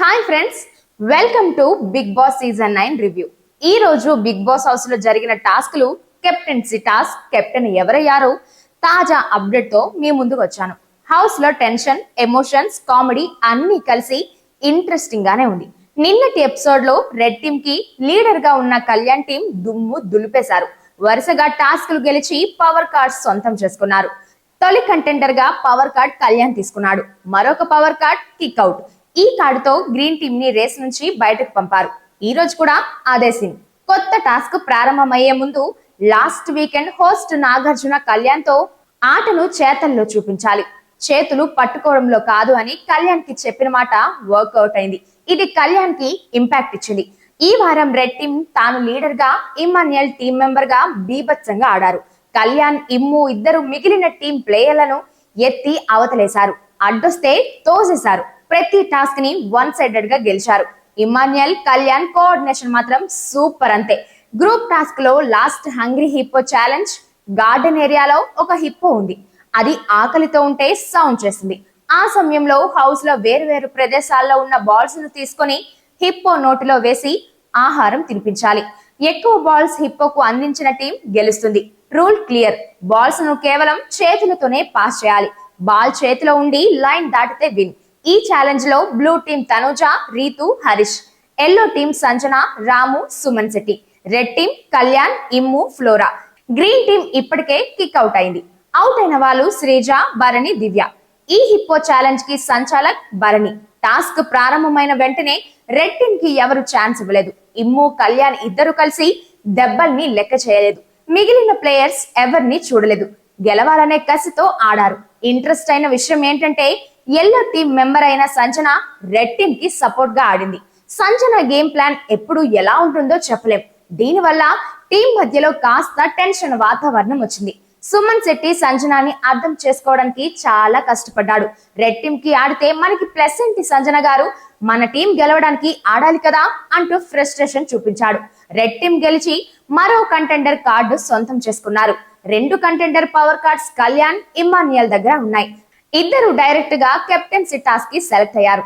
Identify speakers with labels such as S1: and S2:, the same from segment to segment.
S1: Hi friends welcome to Bigg Boss season nine review ఈ రోజు big Boss హౌస్లో జరిగిన టాస్క్లు కెప్టెన్సీ టాస్క్ కెప్టెన్ ఎవరయ్యారో తాజా అప్డేట్తో మీ ముందుకు వచ్చాను. హౌస్లో టెన్షన్ ఎమోషన్స్ కామెడీ అన్ని కలిసి ఇంట్రెస్టింగ్ గానే ఉంది. నిన్నటి ఎపిసోడ్లో రెడ్ టీమ్కి లీడర్గా ఉన్న కళ్యాణ్ టీం దుమ్ము దులిపేశారు. వరుసగా టాస్క్లు గెలిచి పవర్ కార్డ్ సొంతం చేసుకున్నారు. తొలి కంటెండర్గా పవర్ కార్డ్ కళ్యాణ్ తీసుకున్నాడు. మరొక పవర్ కార్డ్ కిక్ అవుట్ ఈ కార్డుతో గ్రీన్ టీమ్ని రేస్ నుంచి బయటకు పంపారు. ఈ రోజు కూడా అదే సీన్ కొత్త టాస్క్ ప్రారంభమయ్యే ముందు లాస్ట్ వీకెండ్ హోస్ట్ నాగార్జున కళ్యాణ్తో ఆటను చేతల్లో చూపించాలి. చేతులు పట్టుకోవడంలో కాదు అని కళ్యాణ్కి చెప్పిన మాట వర్కౌట్ అయింది. ఇది కళ్యాణ్కి ఇంపాక్ట్ ఇచ్చింది. ఈ వారం రెడ్ టీమ్ తాను లీడర్గా ఇమ్మాన్యుయల్ టీం మెంబర్గా బీభత్సంగా ఆడారు. కళ్యాణ్ ఇమ్ము ఇద్దరు మిగిలిన టీం ప్లేయర్లను ఎత్తి అవతలేశారు. అడ్డొస్తే తోసేశారు. ప్రతి టాస్క్ని వన్ సైడెడ్గా గెలిచారు. ఇమాన్యుయల్ కళ్యాణ్ కోఆర్డినేషన్ మాత్రం సూపర్ అంతే. గ్రూప్ టాస్క్లో last hungry hippo challenge garden ఏరియాలో ఒక హిప్పో ఉంది. అది ఆకలితో ఉంటే సౌండ్ చేసింది ఆ సమయంలో హౌస్లో వేరు వేరు ప్రదేశాల్లో ఉన్న బాల్స్ను తీసుకొని హిప్పో నోటిలో వేసి ఆహారం తినిపించాలి. ఎక్కువ బాల్స్ హిప్పోకు అందించిన టీం గెలుస్తుంది. Rule clear. బాల్స్ను కేవలం చేతులతోనే పాస్ చేయాలి. బాల్ చేతిలో ఉండి లైన్ దాటితే విన్. ఈ ఛాలెంజ్లో blue team Tanuja Reethu Harish. Yellow team Sanjana Ramu Suman Shetty. Red team Kalyan Immu Flora. Green team ఇప్పటికే కిక్ అవుట్ అయింది. అవుట్ అయిన వాళ్ళు శ్రీజ భరణి దివ్య. ఈ హిప్పో ఛాలెంజ్కి సంచాలక్ భరణి. టాస్క్ ప్రారంభమైన వెంటనే రెడ్ టీం కి ఎవరు ఛాన్స్ ఇవ్వలేదు. ఇమ్ము కళ్యాణ్ ఇద్దరు కలిసి దెబ్బల్ని లెక్క చేయలేదు. మిగిలిన ప్లేయర్స్ ఎవరిని చూడలేదు. గెలవాలనే కసితో ఆడారు. ఇంట్రెస్ట్ అయిన విషయం ఏంటంటే ఎల్లో టీం మెంబర్ అయిన సంజన రెడ్ టీమ్కి సపోర్ట్గా ఆడింది. సంజన గేమ్ ప్లాన్ ఎప్పుడు ఎలా ఉంటుందో చెప్పలేం. దీనివల్ల టీం మధ్యలో కాస్త టెన్షన్ వాతావరణం వచ్చింది. సుమన్ శెట్టి సంజనాని అర్థం చేసుకోవడానికి చాలా కష్టపడ్డాడు. రెడ్ టీమ్కి ఆడితే మనకి ప్లస్ ఏంటి సంజన గారు మన టీం గెలవడానికి ఆడాలి కదా అంటూ ఫ్రస్ట్రేషన్ చూపించాడు. రెడ్ టీం గెలిచి మరో కంటెండర్ కార్డు సొంతం చేసుకున్నారు. రెండు contender power cards Kalyan Emmanuel దగ్గర ఉన్నాయి. ఇద్దరు డైరెక్ట్గా కెప్టెన్సీ టాస్క్కి సెలెక్ట్ అయ్యారు.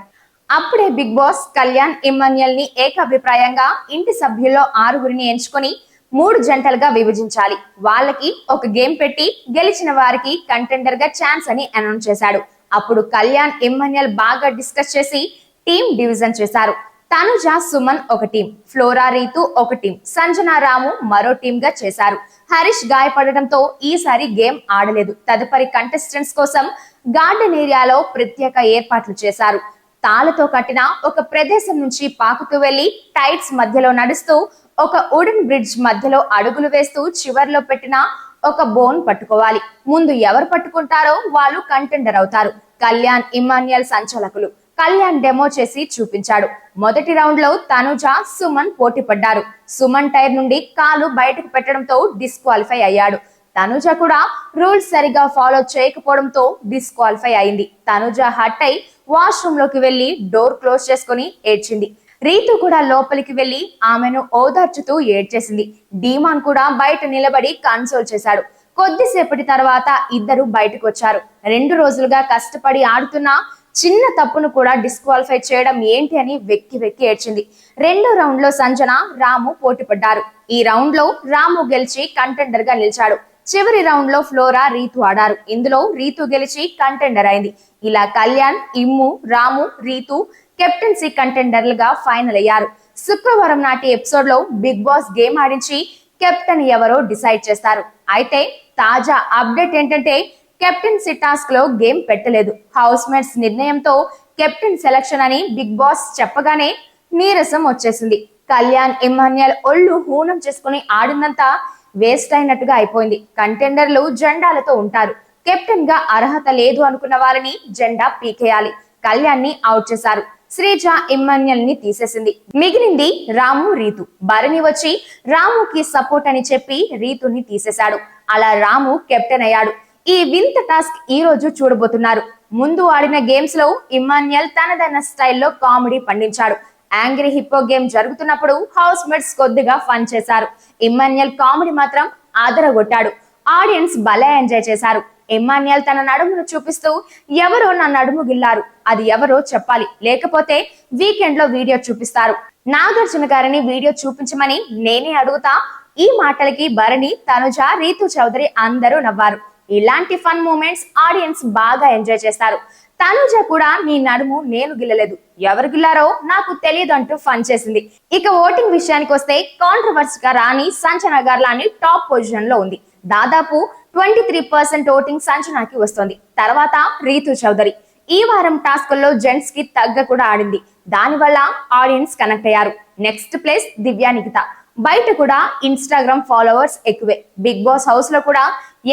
S1: అప్పుడే బిగ్ బాస్ కళ్యాణ్ ఇమాన్యుయల్ని ఏకాభిప్రాయంగా ఇంటి సభ్యుల్లో ఆరుగురిని ఎంచుకొని మూడు జంటలుగా విభజించాలి. వాళ్ళకి ఒక గేమ్ పెట్టి గెలిచిన వారికి కంటెండర్గా ఛాన్స్ అని అనౌన్స్ చేశాడు. అప్పుడు కళ్యాణ్ ఇమాన్యుయల్ బాగా డిస్కస్ చేసి టీం డివిజన్ చేశారు. తనుజ సుమన్ ఒక టీం ఫ్లోరా రీతు ఒక టీం సంజన రాము మరో టీం గా చేశారు. హరీష్ గాయపడడంతో ఈసారి గేమ్ ఆడలేదు. తదుపరి కంటెస్టెంట్స్ కోసం గార్డెన్ ఏరియాలో ప్రత్యేక ఏర్పాట్లు చేశారు. తాళతో కట్టిన ఒక ప్రదేశం నుంచి పాకుతూ వెళ్ళి టైట్స్ మధ్యలో నడుస్తూ ఒక వుడెన్ బ్రిడ్జ్ మధ్యలో అడుగులు వేస్తూ చివర్లో పెట్టిన ఒక బోన్ పట్టుకోవాలి. ముందు ఎవరు పట్టుకుంటారో వాళ్ళు కంటెండర్ అవుతారు. కళ్యాణ్ ఇమాన్యుయల్ సంచాలకులు. కళ్యాణ్ డెమో చేసి చూపించాడు. మొదటి రౌండ్లో తనుజ సుమన్ పోటీ పడ్డారు సుమన్ టైర్ నుండి కాలు బయటకు పెట్టడంతో డిస్క్వాలిఫై అయ్యాడు. తనుజ కూడా రూల్స్ సరిగా ఫాలో చేయకపోవడంతో డిస్క్వాలిఫై అయింది. తనుజ హట్ అయి వాష్రూమ్లోకి వెళ్ళి డోర్ క్లోజ్ చేసుకుని ఏడ్చింది. రీతు కూడా లోపలికి వెళ్ళి ఆమెను ఓదార్చుతూ ఏడ్చేసింది. డీమాన్ కూడా బయట నిలబడి కన్సోల్ చేశాడు. కొద్దిసేపటి తర్వాత ఇద్దరు బయటకు వచ్చారు రెండు రోజులుగా కష్టపడి ఆడుతున్న చిన్న తప్పును కూడా డిస్క్వాలిఫై చేయడం ఏంటి అని వెక్కి వెక్కి ఏడ్చింది. రెండో రౌండ్లో సంజన రాము పోటీ పడ్డారు ఈ రౌండ్లో రాము గెలిచి కంటెండర్గా నిలిచాడు. చివరి రౌండ్లో ఫ్లోరా రీతు ఆడారు. ఇందులో రీతు గెలిచి కంటెండర్ అయింది. ఇలా కళ్యాణ్ ఇమ్ము రాము రీతు కెప్టెన్సీ కంటెండర్లుగా ఫైనల్ అయ్యారు. శుక్రవారం నాటి ఎపిసోడ్లో బిగ్ బాస్ గేమ్ ఆడించి కెప్టెన్ ఎవరో డిసైడ్ చేస్తారు. అయితే తాజా అప్డేట్ ఏంటంటే కెప్టెన్సీ టాస్క్లో గేమ్ పెట్టలేదు. హౌస్ మేట్స్ నిర్ణయంతో కెప్టెన్ సెలక్షన్ అని బిగ్ బాస్ చెప్పగానే నీరసం వచ్చేసింది. కళ్యాణ్ ఇమాన్యల్ ఒళ్ళు హూనం చేసుకుని ఆడినంత వేస్ట్ అయినట్టుగా అయిపోయింది. కంటెండర్లు జెండాలతో ఉంటారు. కెప్టెన్గా అర్హత లేదు అనుకున్న వారిని జెండా పీకేయాలి. కళ్యాణ్ని అవుట్ చేశారు. శ్రీజ ఇమ్మన్యల్ని తీసేసింది. మిగిలింది రాము రీతు. భరణి వచ్చి రాముకి సపోర్ట్ అని చెప్పి రీతుని తీసేశాడు. అలా రాము కెప్టెన్ అయ్యాడు. ఈ వింత టాస్క్ ఈ రోజు చూడబోతున్నారు. ముందు ఆడిన గేమ్స్లో ఇమాన్యుయల్ తనదైన స్టైల్లో కామెడీ పండించాడు. యాంగ్రీ హిప్పో గేమ్ జరుగుతున్నప్పుడు హౌస్ మేట్స్ కొద్దిగా ఫన్ చేశారు. ఇమ్మాన్యుయల్ కామెడీ మాత్రం ఆదరగొట్టాడు. ఆడియన్స్ భలే ఎంజాయ్ చేశారు. ఇమ్మాన్యుయల్ తన నడుమును చూపిస్తూ ఎవరో నా నడుము గిల్లారు. అది ఎవరో చెప్పాలి. లేకపోతే వీకెండ్లో వీడియో చూపిస్తారు. నాగార్జున గారిని వీడియో చూపించమని నేనే అడుగుతా ఈ మాటలకి భరణి తనుజ రీతు చౌదరి అందరూ నవ్వారు. ఇలాంటి ఫన్ మూమెంట్స్ ఆడియన్స్ బాగా ఎంజాయ్ చేస్తారు. తనుజ కూడా నీ నడుము నేను గిల్లలేదు. ఎవరు గిల్లారో నాకు తెలియదు అంటూ ఫన్ చేసింది. ఇక ఓటింగ్ విషయానికి వస్తే కాంట్రవర్సీ గా రాణి సంచన గర్లాని టాప్ పొజిషన్లో ఉంది. దాదాపు ట్వంటీ త్రీ పర్సెంట్ ఓటింగ్ సంచనాకి వస్తుంది. తర్వాత రీతు చౌదరి. ఈ వారం టాస్క్లో జెంట్స్కి తగ్గ కూడా ఆడింది. దానివల్ల ఆడియన్స్ కనెక్ట్ అయ్యారు. Next place Divya Nikhita. బయట కూడా ఇన్స్టాగ్రామ్ ఫాలోవర్స్ ఎక్కువే. బిగ్ బాస్ హౌస్లో కూడా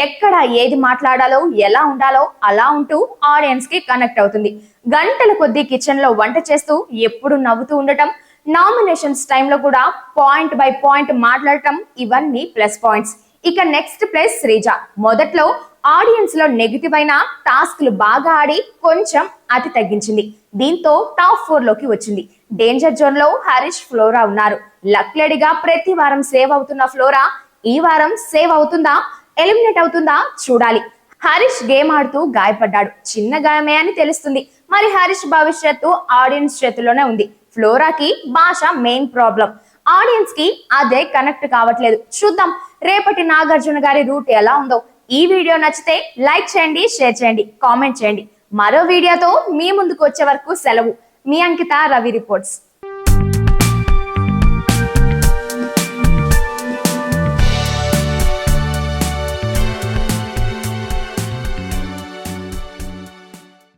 S1: ఎక్కడ ఏది మాట్లాడాలో ఎలా ఉండాలో అలా ఉంటూ ఆడియన్స్కి కనెక్ట్ అవుతుంది. గంటల కొద్దీ కిచెన్లో వంట చేస్తూ ఎప్పుడు నవ్వుతూ ఉండటం నామినేషన్స్ టైంలో కూడా పాయింట్ బై పాయింట్ మాట్లాడటం ఇవన్నీ ప్లస్ పాయింట్స్ ఇక నెక్స్ట్ ప్లేస్ శ్రీజ. మొదట్లో ఆడియన్స్లో నెగిటివ్ అయిన టాస్క్లు బాగా ఆడి కొంచెం అతి తగ్గించింది. దీంతో టాప్ ఫోర్లోకి వచ్చింది. డేంజర్ జోన్లో హరీష్ ఫ్లోరా ఉన్నారు. లక్లెడిగా ప్రతి వారం సేవ్ అవుతున్న ఫ్లోరా ఈ వారం సేవ్ అవుతుందా? ఎలిమినేట్ అవుతుందా? చూడాలి. హరీష్ గేమ్ ఆడుతూ గాయపడ్డాడు. చిన్న గాయమే అని తెలుస్తుంది. మరి హరీష్ భవిష్యత్తు ఆడియన్స్ చేతిలోనే ఉంది. ఫ్లోరాకి భాష మెయిన్ ప్రాబ్లం ఆడియన్స్కి అదే కనెక్ట్ కావట్లేదు. చూద్దాం. రేపటి నాగార్జున గారి రూట్ ఎలా ఉందో. ఈ వీడియో నచ్చితే లైక్ చేయండి షేర్ చేయండి కామెంట్ చేయండి. మరో వీడియోతో మీ ముందుకు వచ్చే వరకు సెలవు. మీ అంకిత రవి రిపోర్ట్స్.